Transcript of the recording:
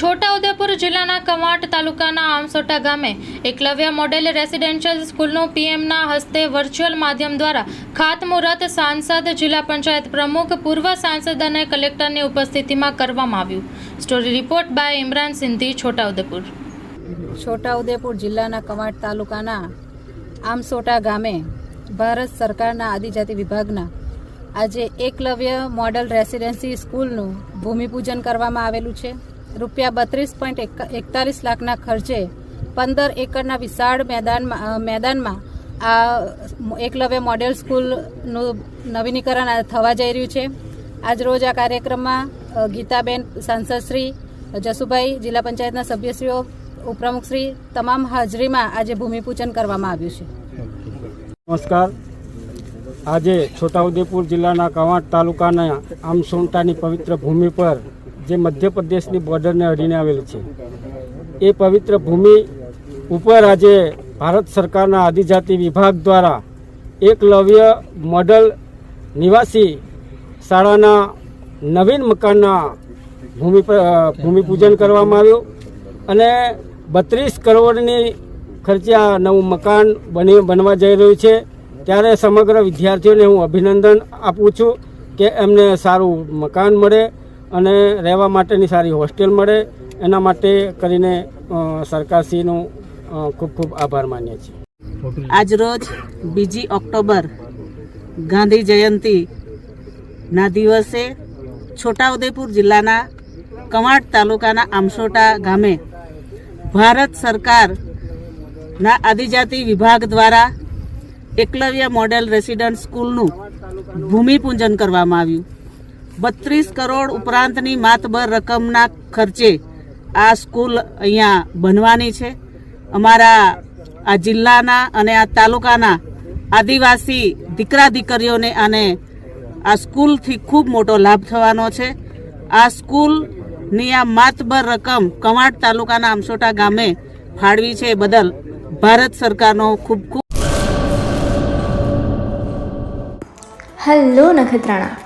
છોટાઉદેપુર જિલ્લાના કમાટ તાલુકાના આમસોટા ગામે એકલવ્ય મોડેલ રેસિડેન્શિયલ સ્કૂલનું પીએમના હસ્તે વર્ચ્યુઅલ માધ્યમ દ્વારા ખાતમુહૂર્ત સાંસદ, જિલ્લા પંચાયત પ્રમુખ, પૂર્વ સાંસદ અને કલેક્ટરની ઉપસ્થિતિમાં કરવામાં આવ્યું. Story report by Imran Sindhi, Chhota Udepur. Chhota Udepur જિલ્લાના કમાટ તાલુકાના આમસોટા ગામે ભારત સરકારના આદિજાતિ વિભાગના આજે એકલવ્ય મોડલ રેસિડેન્સી સ્કૂલનું ભૂમિપૂજન કરવામાં આવેલું છે. રૂપિયા બત્રીસ પોઈન્ટ એકતાલીસ લાખના ખર્ચે પંદર એકરના વિશાળ મેદાનમાં મેદાનમાં આ એકલવ્ય મોડેલ સ્કૂલનું નવીનીકરણ થવા જઈ રહ્યું છે. આજરોજ આ કાર્યક્રમમાં ગીતાબેન સાંસદશ્રી જસુભાઈ જિલ્લા પંચાયતના સભ્યશ્રીઓ ઉપપ્રમુખશ્રી તમામ હાજરીમાં આજે ભૂમિપૂજન કરવામાં આવ્યું છે. નમસ્કાર. આજે છોટાઉદેપુર જિલ્લાના કવાંટ તાલુકાના આમસોંટાની પવિત્ર ભૂમિ પર જે મધ્યપ્રદેશની બોર્ડરને અડીને આવેલી છે. એ પવિત્ર ભૂમિ ઉપર આજે ભારત સરકારના આદિજાતિ વિભાગ દ્વારા એકલવ્ય મોડલ નિવાસી શાળાના નવીન મકાનના ભૂમિ ભૂમિપૂજન કરવામાં આવ્યું અને બત્રીસ કરોડની ખર્ચે આ નવું મકાન બની, બનવા જઈ રહ્યું છે. ત્યારે સમગ્ર વિદ્યાર્થીઓને હું અભિનંદન આપું છું કે એમને સારું મકાન મળે. અને રહેવા માટેની સારી હોસ્ટેલ મળે. એના માટે કરીને સરકારશ્રીનો ખૂબ ખૂબ આભાર માનીએ છીએ. આજરોજ બીજી ઓક્ટોબર ગાંધી જયંતિના દિવસે છોટાઉદેપુર જિલ્લાના કવાંટ તાલુકાના આમસોટા ગામે ભારત સરકારના આદિજાતિ વિભાગ દ્વારા એકલવ્ય મોડેલ રેસિડન્ટ સ્કૂલનું ભૂમિપૂજન કરવામાં આવ્યું. બત્રીસ કરોડ ઉપરાંતની માતબર રકમના ખર્ચે આ સ્કૂલ અહીંયા બનવાની છે. અમારા આ જિલ્લાના અને આ તાલુકાના આદિવાસી દીકરા દીકરીઓને આને આ સ્કૂલથી ખૂબ મોટો લાભ થવાનો છે. આ સ્કૂલની આ માતબર રકમ કવાંટ તાલુકાના આમસોટા ગામે ફાળવી છે. બદલ ભારત સરકારનો ખૂબ ખૂબ હેલો નખત્રાણા.